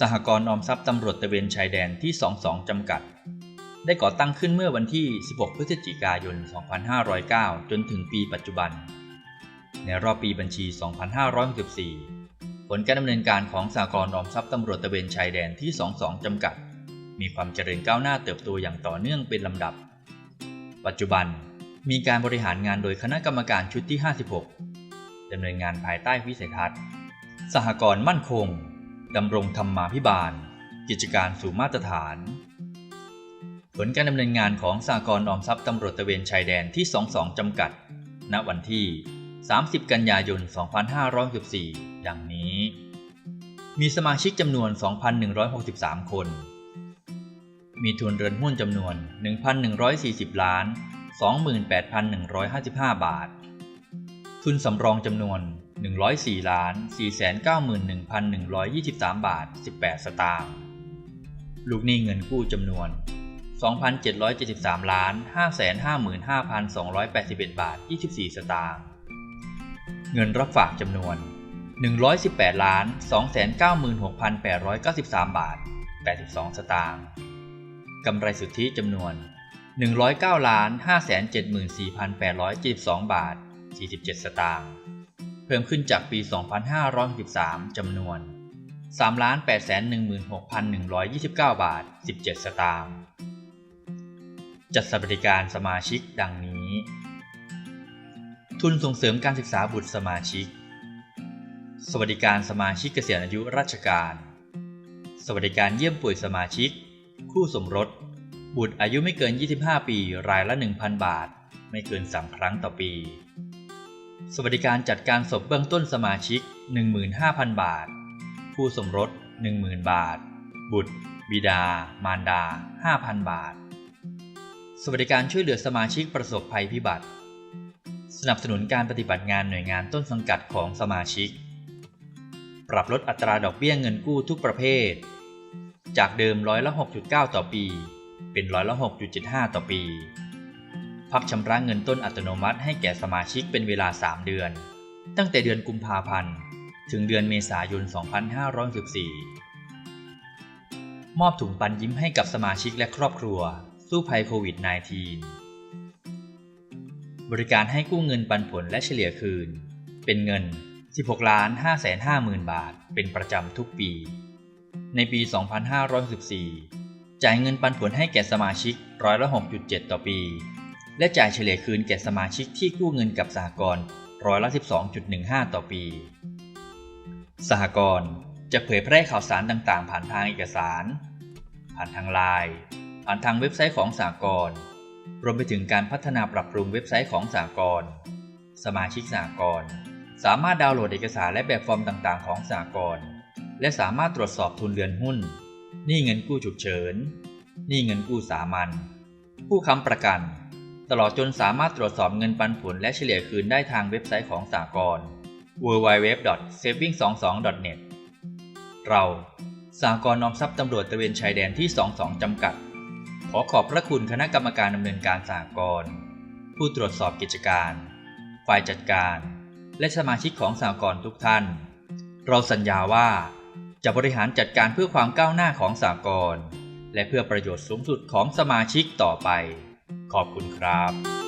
สหกรณ์ออมทรัพย์ตำรวจตะเวนชายแดนที่ 22 จำกัด ได้ก่อตั้งขึ้นเมื่อวันที่ 16 พฤศจิกายน 2509 จนถึงปีปัจจุบัน ในรอบปีบัญชี 2564 ผลการดำเนินการของสหกรณ์ออมทรัพย์ตำรวจตะเวนชายแดนที่ 22 จำกัด มีความเจริญก้าวหน้าเติบโตอย่างต่อเนื่องเป็นลำดับ ปัจจุบันมีการบริหารงานโดยคณะกรรมการชุดที่ 56ดำเนินงานภายใต้วิสัยทัศน์ สหกรณ์มั่นคง ดำรงธรรมาภิบาล กิจการสู่มาตรฐาน ผลการดำเนินงานของสหกรออมทรัพย์ตำรวจตะเวนชายแดนที่ 22 จำกัด ณ วันที่ 30 กันยายน 2564 ดังนี้ มีสมาชิกจำนวน 2,163 คน มีทุนเรือนหุ้นจำนวน 1,140 ล้าน 28,155 บาท ทุนสำรองจำนวน 104ล้าน491,123 บาท 18 สตางค์ ลูกหนี้เงินกู้จำนวน 2,773ล้าน555,281 บาท 24 สตางค์ เงินรับฝากจำนวน 118ล้าน296,893 บาท 82 สตางค์ กำไรสุทธิจำนวน 109ล้าน574,872 บาท 47 สตางค์ เพิ่มขึ้นจากปี 2563จำนวน 3,816,129 บาท 17 สตางค์ จัดสวัสดิการสมาชิกดังนี้ ทุนส่งเสริมการศึกษาบุตรสมาชิก สวัสดิการสมาชิกเกษียณอายุราชการ สวัสดิการเยี่ยมป่วยสมาชิก คู่สมรส บุตรอายุไม่เกิน 25 ปี รายละ 1,000 บาท ไม่เกิน 3 ครั้งต่อปี สวัสดิการจัดการศพเบื้องต้นสมาชิก 15,000 บาทคู่สมรส 10,000 บาท บุตร บิดา มารดา 5,000 บาท สวัสดิการช่วยเหลือสมาชิกประสบภัยพิบัติ สนับสนุนการปฏิบัติงานหน่วยงานต้นสังกัดของสมาชิก ปรับลดอัตราดอกเบี้ยเงินกู้ทุกประเภท จากเดิมร้อยละ 6.9 ต่อปี เป็นร้อยละ 6.75 ต่อปี พักชำระเงินต้นอัตโนมัติให้แก่สมาชิกเป็นเวลา 3 เดือน ตั้งแต่เดือนกุมภาพันธ์ ถึงเดือนเมษายน 2514 มอบถุงปันยิ้มให้กับสมาชิกและครอบครัว สู้ภัยโควิด -19 บริการให้กู้เงินปันผลและเฉลี่ยคืน เป็นเงิน 16ล้าน5 5 0 0 0 0 บาท เป็นประจำทุกปี ในปี 2514 จ่ายเงินปันผลให้แก่สมาชิกร้อยละ6.7 ต่อปี และจ่ายเฉลี่ยคืนแก่สมาชิกที่กู้เงินกับสหกรณ์ร้อยละ 12.15 ต่อปี สหกรณ์จะเผยแพร่ข่าวสารต่างๆ ผ่านทางเอกสาร ผ่านทางไลน์ผ่านทางเว็บไซต์ของสหกรณ์รวมไปถึงการพัฒนาปรับปรุงเว็บไซต์ของสหกรณ์สมาชิกสหกรณ์สามารถดาวน์โหลดเอกสารและแบบฟอร์มต่างๆ ของสหกรณ์และสามารถตรวจสอบทุนเรือนหุ้น หนี้เงินกู้ฉุกเฉิน หนี้เงินกู้สามัญ ผู้ค้ำประกัน ตลอดจนสามารถตรวจสอบเงินปันผลและเฉลี่ยคืนได้ทางเว็บไซต์ของสหกรณ์ www.saving22.net เราสหกรณ์อมทรัพย์ตำรวจตระเวนชายแดนที่ 22 จำกัด ขอขอบพระคุณคณะกรรมการดำเนินการสหกรณ์ผู้ตรวจสอบกิจการ ฝ่ายจัดการ และสมาชิกของสหกรณ์ทุกท่าน เราสัญญาว่าจะบริหารจัดการเพื่อความก้าวหน้าของสหกรณ์และเพื่อประโยชน์สูงสุดของสมาชิกต่อไป ขอบคุณครับ